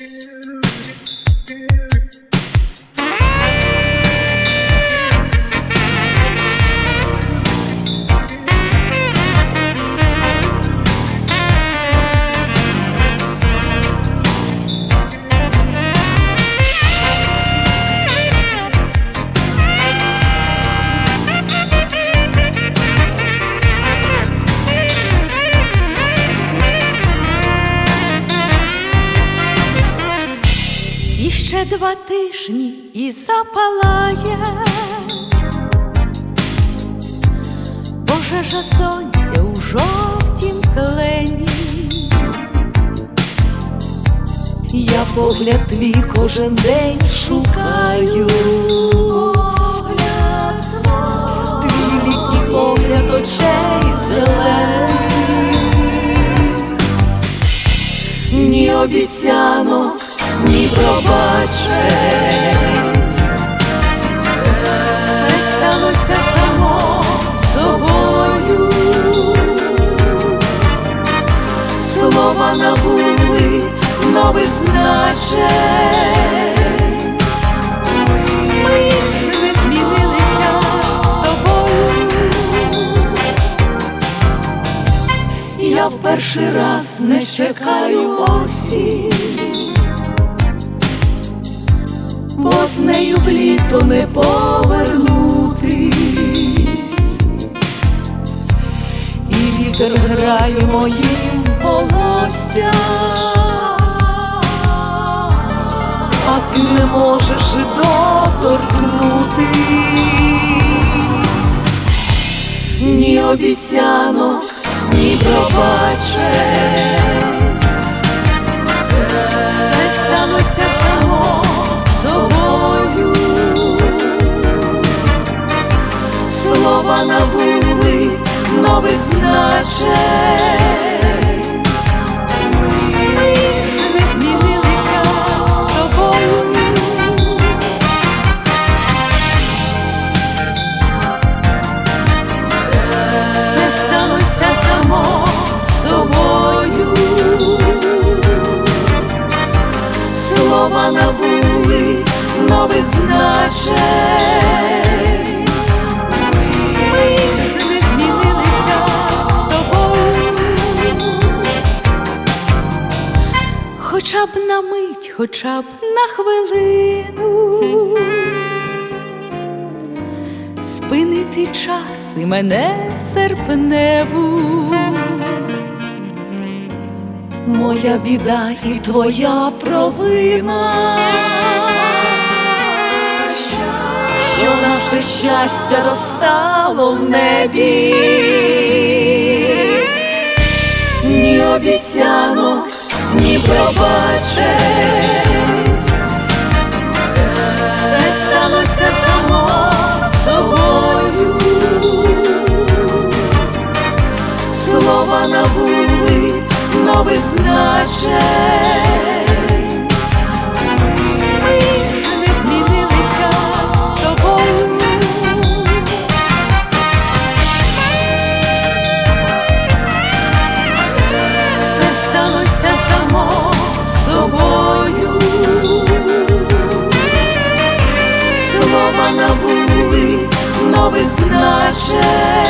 Yeah. І ще два тижні і запалає. Пожежа сонця у жовтім клені. Я погляд твій кожен день шукаю, Погляд твій літній погляд очей зелених, ні обіцянок, ні пробачень. все сталося само собою. Слова набули нових значень. Я в перший раз не чекаю осінь, бо з нею в літо не повернутись, і вітер грає моїм волоссям, а ти не можеш доторкнутись, ні обіцянок, ні пробачень. Набули нових значень. Хоча б на хвилину. Спинити час і мене серпневу. Моя біда і твоя провина, що наше щастя розстало в небі, ні обіцянок, ні пробачень. визначе.